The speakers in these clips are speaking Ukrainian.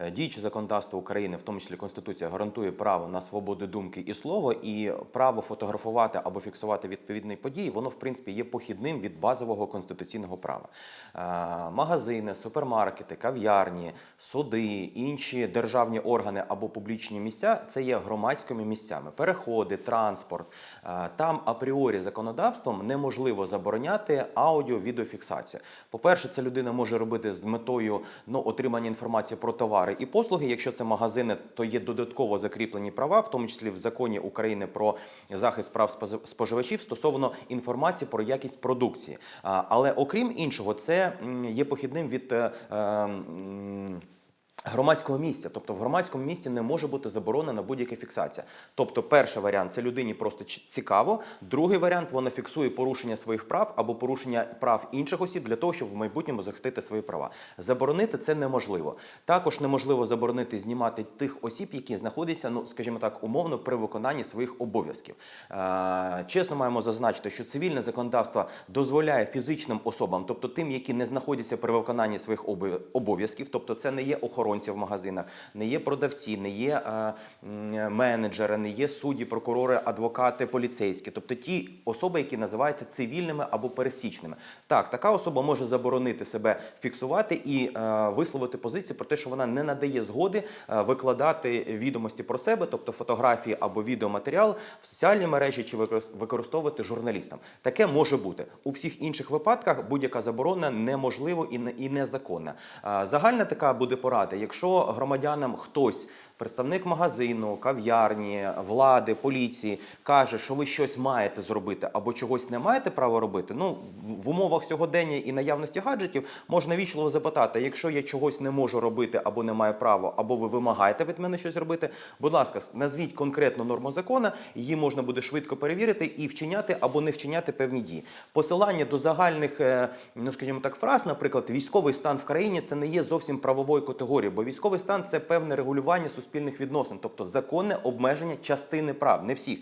Е, Діюче законодавство України, в тому числі Конституція, гарантує право на свободу думки і слова, і право фотографувати або фіксувати відповідні події, воно в принципі є похідним від базового конституційного права. Е, Магазини, супермаркети, кав'ярні, суди, інші державні органи або публічні місця це є громадськими місцями. Переходи, транспорт. Е, Там апріорі законодавством неможливо забороняти аудіо-відеофіксацію. По-перше, це людина може робити з метою ну, отримання інформації про товари і послуги. Якщо це магазини, то є додатково закріплені права, в тому числі в законі України про захист прав споживачів стосовно інформації про якість продукції. Але окрім іншого, це є похідним від. Громадського місця, тобто в громадському місці не може бути заборонена будь-яка фіксація. Тобто, перший варіант це людині просто цікаво. Другий варіант вона фіксує порушення своїх прав або порушення прав інших осіб для того, щоб в майбутньому захистити свої права. Заборонити це неможливо. Також неможливо заборонити знімати тих осіб, які знаходяться, ну скажімо так, умовно при виконанні своїх обов'язків. Е, чесно, маємо зазначити, що цивільне законодавство дозволяє фізичним особам, тобто тим, які не знаходяться при виконанні своїх обов'язків, тобто це не є охоронці в магазинах, не є продавці, не є е, менеджери, не є судді, прокурори, адвокати, поліцейські, тобто ті особи, які називаються цивільними або пересічними. Так, така особа може заборонити себе фіксувати і е, висловити позицію про те, що вона не надає згоди е, викладати відомості про себе, тобто фотографії або відеоматеріал в соціальні мережі чи використ- використовувати журналістам. Таке може бути у всіх інших випадках. Будь-яка заборона неможлива і не і незаконна. Загальна така буде порада. Якщо громадянам хтось. Представник магазину, кав'ярні, влади, поліції каже, що ви щось маєте зробити або чогось не маєте права робити. Ну в- умовах сьогодення і наявності гаджетів можна вічливо запитати: якщо я чогось не можу робити або не маю права, або ви вимагаєте від мене щось робити, будь ласка, назвіть конкретну норму закону, її можна буде швидко перевірити і вчиняти або не вчиняти певні дії. Посилання до загальних, е, ну скажімо так, фраз, наприклад, військовий стан в країні це не є зовсім правовою категорією, бо військовий стан це певне регулювання суспільних відносин, тобто законне обмеження частини прав, не всіх.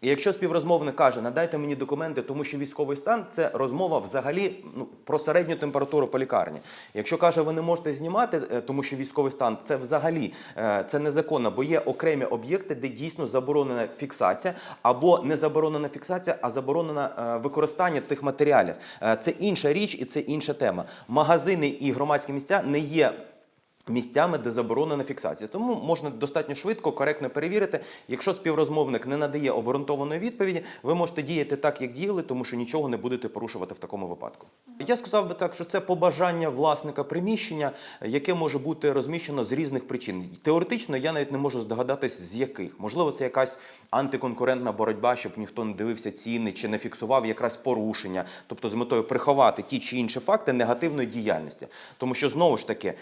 І якщо співрозмовник каже, надайте мені документи, тому що військовий стан це розмова взагалі ну, про середню температуру по лікарні. Якщо каже, ви не можете знімати, е, тому що військовий стан це взагалі е, це незаконно, бо є окремі об'єкти, де дійсно заборонена фіксація, або не заборонена фіксація, а заборонена е, використання тих матеріалів. Це інша річ і це інша тема. Магазини і громадські місця не є. Місцями, де заборонена фіксація, тому можна достатньо швидко, коректно перевірити. Якщо співрозмовник не надає обґрунтованої відповіді, ви можете діяти так, як діяли, тому що нічого не будете порушувати в такому випадку. Я сказав би так, що це побажання власника приміщення, яке може бути розміщено з різних причин. Теоретично я навіть не можу здогадатись, з яких. Можливо, це якась антиконкурентна боротьба, щоб ніхто не дивився ціни чи не фіксував якраз порушення, тобто з метою приховати ті чи інші факти негативної діяльності. Тому що знову ж таки е,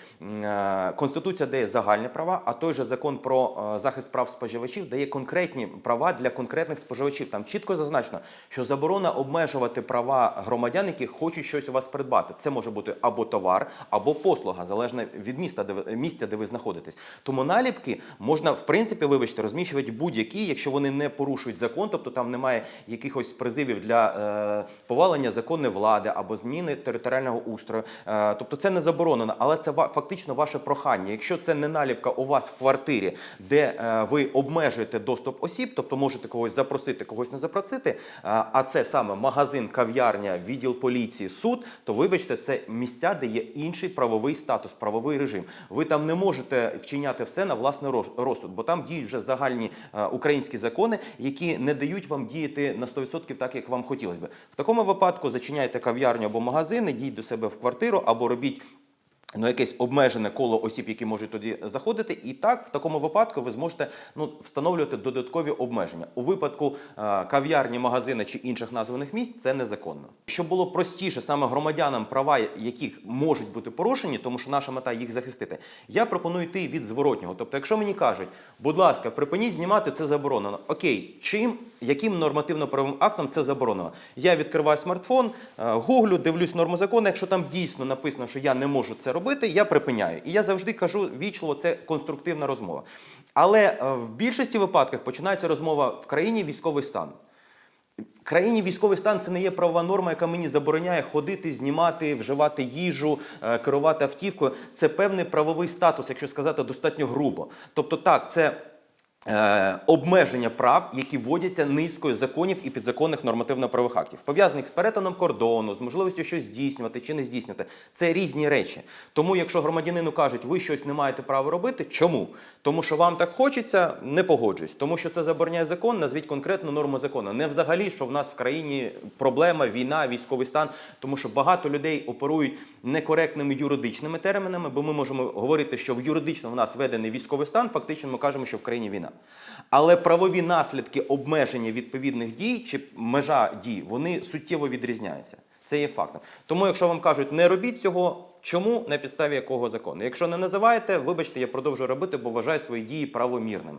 конституція дає загальні права, а той же закон про е, захист прав споживачів дає конкретні права для конкретних споживачів. Там чітко зазначено, що заборона обмежувати права громадян, які хочуть щось у вас придбати. Це може бути або товар, або послуга, залежно від міста, де ви місця, де ви знаходитесь. Тому наліпки можна в принципі, вибачте, розміщувати будь-які, якщо вони не порушують закон, тобто там немає якихось призивів для е, повалення законної влади або зміни територіального устрою. Е, тобто це не заборонено, але це фактично ваше прохання. Якщо це не наліпка у вас в квартирі, де е, ви обмежуєте доступ осіб, тобто можете когось запросити, когось не запросити, е, а це саме магазин, кав'ярня, відділ поліції, суд, то вибачте, це місця, де є інший правовий статус, правовий режим. Ви там не можете вчиняти все на власний роз- розсуд, бо там діють вже загальні е, українські закони, які не дають вам діяти на 100% так, як вам хотілося би. В такому випадку зачиняйте кав'ярню або магазин, йдіть до себе в квартиру або робіть. Ну, якесь обмежене коло осіб, які можуть туди заходити, і так в такому випадку ви зможете ну встановлювати додаткові обмеження. У випадку е, кав'ярні, магазини чи інших названих місць це незаконно. Щоб було простіше саме громадянам, права яких можуть бути порушені, тому що наша мета їх захистити. Я пропоную йти від зворотнього. Тобто, якщо мені кажуть, будь ласка, припиніть знімати це заборонено. Окей, чим яким нормативно-правовим актом це заборонено? Я відкриваю смартфон, е, гуглю, дивлюсь норму закону. Якщо там дійсно написано, що я не можу це робити, я припиняю. І я завжди кажу вічливо, це конструктивна розмова. Але е, в більшості випадках починається розмова в країні військовий стан. країні військовий стан це не є правова норма, яка мені забороняє ходити, знімати, вживати їжу, е, керувати автівкою. Це певний правовий статус, якщо сказати достатньо грубо. Тобто, так, це. Е, обмеження прав, які вводяться низкою законів і підзаконних нормативно-правових актів, пов'язаних з перетином кордону, з можливістю щось здійснювати чи не здійснювати. Це різні речі. Тому, якщо громадянину кажуть, ви щось не маєте права робити, чому? Тому що вам так хочеться, не погоджуюсь. Тому що це забороняє закон, назвіть конкретну норму закону. Не взагалі, що в нас в країні проблема, війна, військовий стан, тому що багато людей оперують некоректними юридичними термінами, бо ми можемо говорити, що в юридично в нас введений військовий стан, фактично ми кажемо, що в країні війна. Але правові наслідки обмеження відповідних дій чи межа дій, вони суттєво відрізняються. Це є фактом. Тому, якщо вам кажуть, не робіть цього, чому на підставі якого закону? Якщо не називаєте, вибачте, я продовжую робити, бо вважаю свої дії правомірними.